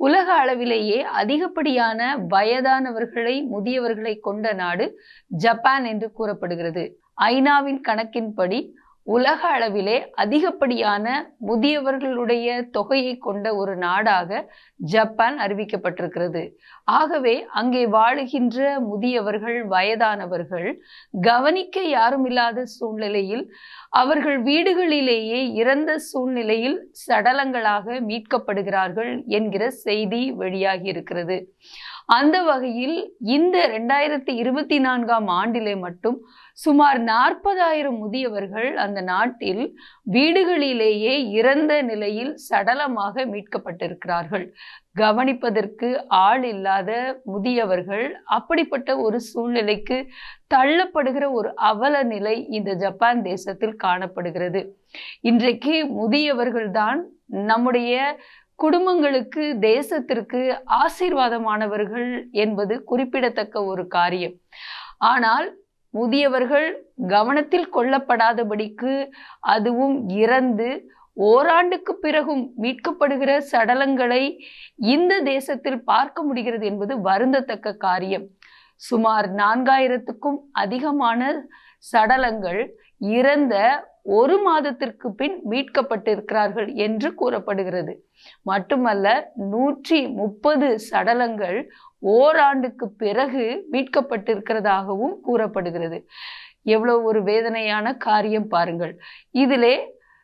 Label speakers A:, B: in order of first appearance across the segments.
A: உலக அளவிலேயே அதிகப்படியான வயதானவர்களை முதியவர்களை கொண்ட நாடு ஜப்பான் என்று கூறப்படுகிறது. ஐநாவின் கணக்கின்படி உலக அளவிலே அதிகப்படியான முதியவர்களுடைய தொகையை கொண்ட ஒரு நாடாக ஜப்பான் அறிவிக்கப்பட்டிருக்கிறது. ஆகவே அங்கே வாழுகின்ற முதியவர்கள் வயதானவர்கள் கவனிக்க யாரும் இல்லாத சூழ்நிலையில் அவர்கள் வீடுகளிலேயே இறந்த சூழ்நிலையில் சடலங்களாக மீட்கப்படுகிறார்கள் என்கிற செய்தி வெளியாகி இருக்கிறது. அந்த வகையில் இந்த ரெண்டாயிரத்தி இருபத்தி நான்காம் ஆண்டிலே மட்டும் சுமார் நாற்பதாயிரம் முதியவர்கள் அந்த நாட்டில் வீடுகளிலேயே இறந்த நிலையில் சடலமாக மீட்கப்பட்டிருக்கிறார்கள். கவனிப்பதற்கு ஆள் இல்லாத முதியவர்கள் அப்படிப்பட்ட ஒரு சூழ்நிலைக்கு தள்ளப்படுகிற ஒரு அவல நிலை இந்த ஜப்பான் தேசத்தில் காணப்படுகிறது. இன்றைக்கு முதியவர்கள்தான் நம்முடைய குடும்பங்களுக்கு தேசத்திற்கு ஆசீர்வாதமானவர்கள் என்பது குறிப்பிடத்தக்க ஒரு காரியம். ஆனால் முதியவர்கள் கவனத்தில் கொள்ளப்படாதபடிக்கு அதுவும் இறந்து ஓராண்டுக்கு பிறகும் மீட்கப்படுகிற சடலங்களை இந்த தேசத்தில் பார்க்க முடிகிறது என்பது வருந்தத்தக்க காரியம். சுமார் நான்காயிரத்துக்கும் அதிகமான சடலங்கள் இறந்த ஒரு மாதத்திற்கு பின் மீட்கப்பட்டிருக்கிறார்கள் என்று கூறப்படுகிறது. மட்டுமல்ல நூற்றி முப்பது சடலங்கள் ஓராண்டுக்கு பிறகு மீட்கப்பட்டிருக்கிறதாகவும் கூறப்படுகிறது. எவ்வளவு ஒரு வேதனையான காரியம் பாருங்கள். இதிலே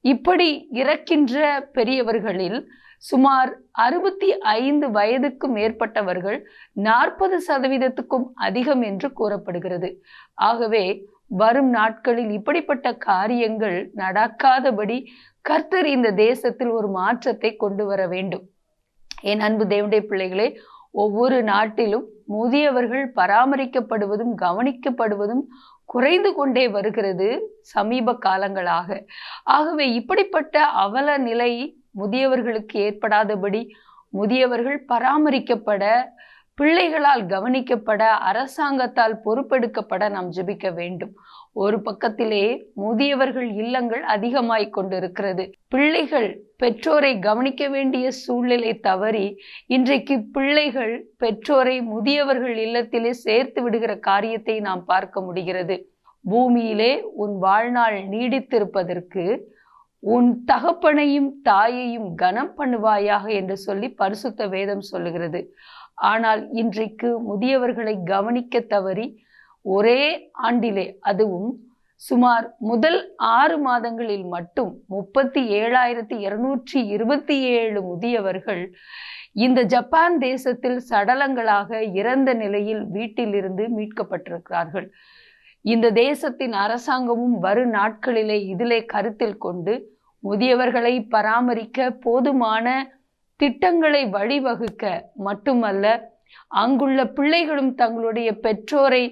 A: இப்படி இறக்கின்ற பெரியவர்களில் சுமார் அறுபத்தி ஐந்து வயதுக்கு மேற்பட்டவர்கள் நாற்பது சதவீதத்துக்கும் அதிகம் என்று கூறப்படுகிறது. ஆகவே வரும் நாட்களில் இப்படிப்பட்ட காரியங்கள் நடக்காதபடி கர்த்தர் இந்த தேசத்தில் ஒரு மாற்றத்தை கொண்டு வர வேண்டும். என் அன்பு தேவனுடைய பிள்ளைகளே ஒவ்வொரு நாட்டிலும் முதியவர்கள் பராமரிக்கப்படுவதும் கவனிக்கப்படுவதும் குறைந்து கொண்டே வருகிறது சமீப காலங்களாக. ஆகவே இப்படிப்பட்ட அவல நிலை முதியவர்களுக்கு ஏற்படாதபடி முதியவர்கள் பராமரிக்கப்பட பிள்ளைகளால் கவனிக்கப்பட அரசாங்கத்தால் பொறுப்பெடுக்கப்பட நாம் ஜெபிக்க வேண்டும். ஒரு பக்கத்திலே முதியவர்கள் இல்லங்கள் அதிகமாய் கொண்டிருக்கிறது. பிள்ளைகள் பெற்றோரை கவனிக்க வேண்டிய சூழ்நிலை தவறி இன்றைக்கு பிள்ளைகள் பெற்றோரை முதியவர்கள் இல்லத்திலே சேர்த்து விடுகிற காரியத்தை நாம் பார்க்க முடிகிறது. பூமியிலே உன் வாழ்நாள் நீடித்திருப்பதற்கு உன் தகப்பனையும் தாயையும் கனம் பண்ணுவாயாக என்று சொல்லி பரிசுத்த வேதம் சொல்லுகிறது. ஆனால் இன்றைக்கு முதியவர்களை கவனிக்க தவறி ஒரே ஆண்டிலே அதுவும் சுமார் முதல் ஆறு மாதங்களில் மட்டும் முப்பத்தி ஏழாயிரத்தி இருநூற்றி இருபத்தி ஏழு முதியவர்கள் இந்த ஜப்பான் தேசத்தில் சடலங்களாக இறந்த நிலையில் வீட்டிலிருந்து மீட்கப்பட்டிருக்கிறார்கள். இந்த தேசத்தின் அரசாங்கமும் வரும் நாட்களிலே இதிலே கருத்தில் கொண்டு முதியவர்களை பராமரிக்க போதுமான திட்டங்களை வழிவகுக்க மட்டுமல்ல அங்குள்ள பிள்ளைகளும் தங்களுடைய பெற்றோரை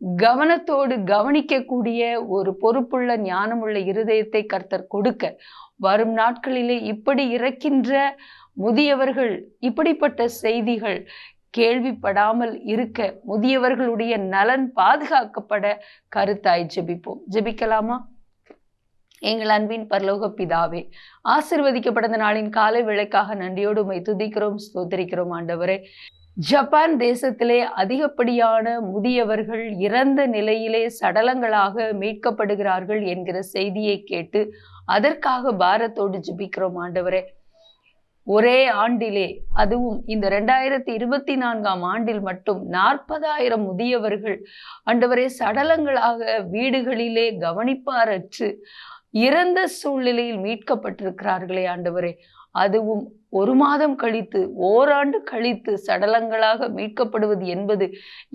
A: கவனத்தோடு கவனிக்கக்கூடிய ஒரு பொறுப்புள்ள ஞானமுள்ள இருதயத்தை கர்த்தர் கொடுக்க வரும் நாட்களிலே இப்படி இறக்கின்ற முதியவர்கள் இப்படிப்பட்ட செய்திகள் கேள்விப்படாமல் இருக்க முதியவர்களுடைய நலன் பாதுகாக்கப்பட கருத்தாய் ஜெபிப்போம். ஜெபிக்கலாமா? எங்கள் அன்பின் பரலோக பிதாவே ஆசிர்வதிக்கப்பட்ட நாளின் காலை விளக்காக நன்றியோடு உமை துதிக்கிறோம் ஸ்தோத்திரிக்கிறோம் ஆண்டவரே. ஜப்பான் தேசத்திலே அதிகப்படியான முதியவர்கள் இறந்த நிலையிலே சடலங்களாக மீட்கப்படுகிறார்கள் என்கிற செய்தியை கேட்டு அதற்காக பாரத்தோடு ஜிபிக்கிறோம் ஆண்டவரே. ஒரே ஆண்டிலே அதுவும் இந்த ரெண்டாயிரத்தி இருபத்தி நான்காம் ஆண்டில் மட்டும் நாற்பதாயிரம் முதியவர்கள் ஆண்டவரே சடலங்களாக வீடுகளிலே கவனிப்பாரற்று இறந்த சூழ்நிலையில் மீட்கப்பட்டிருக்கிறார்களே ஆண்டவரே. அதுவும் ஒரு மாதம் கழித்து ஓராண்டு கழித்து சடலங்களாக மீட்கப்படுவது என்பது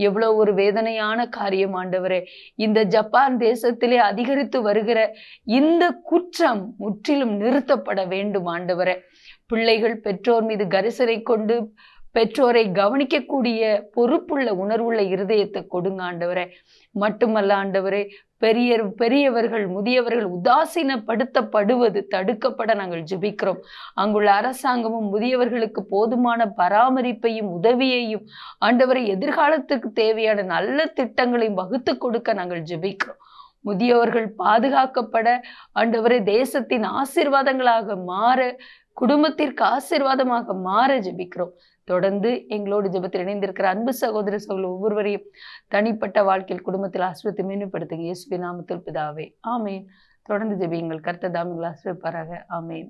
A: எவ்வளோ ஒரு வேதனையான காரியம் ஆண்டவரே. இந்த ஜப்பான் தேசத்திலே அதிகரித்து வருகிற இந்த குற்றம் முற்றிலும் நிறுத்தப்பட வேண்டும் ஆண்டவரே. பிள்ளைகள் பெற்றோர் மீது கரிசனை கொண்டு பெற்றோரை கவனிக்கக்கூடிய பொறுப்புள்ள உணர்வுள்ள இருதயத்தை கொடுங்க ஆண்டவரே. மட்டுமல்ல ஆண்டவரே பெரிய பெரியவர்கள் முதியவர்கள் உதாசீனப்படுத்தப்படுவது தடுக்கப்பட நாங்கள் ஜெபிக்கிறோம். அங்குள்ள அரசாங்கமும் முதியவர்களுக்கு போதுமான பராமரிப்பையும் உதவியையும் ஆண்டவரை எதிர்காலத்துக்கு தேவையான நல்ல திட்டங்களையும் வகுத்து கொடுக்க நாங்கள் ஜெபிக்கிறோம். முதியவர்கள் பாதுகாக்கப்பட ஆண்டவரை தேசத்தின் ஆசீர்வாதங்களாக மாற குடும்பத்திற்கு ஆசீர்வாதமாக மாற ஜெபிக்கிறோம். தொடர்ந்து எங்களோடு ஜெபத்தில் இணைந்திருக்கிற அன்பு சகோதர சகோதர ஒவ்வொருவரையும் தனிப்பட்ட வாழ்க்கையில் குடும்பத்தில் ஆசிரியத்தை மேம்படுத்துங்க இயேசுவின் நாமத்தில் பிதாவே. ஆமேன். தொடர்ந்து ஜெபியுங்கள். கர்த்தர் தாமிகள் ஆசிரியப்பாராக ஆமேன்.